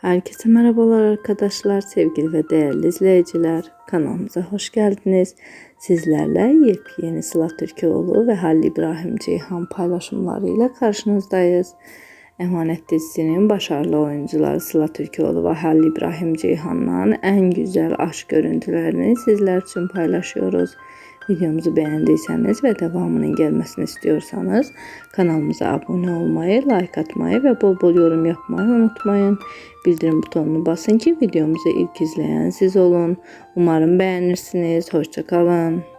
Herkese merhabalar arkadaşlar, sevgili ve değerli izleyiciler. Kanalımıza hoş geldiniz. Sizlerle yepyeni Sıla Türkoğlu ve Halil İbrahim Ceyhan paylaşımlarıyla karşınızdayız. Emanet dizisinin başarılı oyuncuları Sıla Türkoğlu ve Halil İbrahim Ceyhan'la en güzel aşk görüntülerini sizler için paylaşıyoruz. Videomuzu beğendiyseniz ve devamının gelmesini istiyorsanız kanalımıza abone olmayı, like atmayı ve bol bol yorum yapmayı unutmayın. Bildirim butonunu basın ki videomuzu ilk izleyen siz olun. Umarım beğenirsiniz. Hoşçakalın.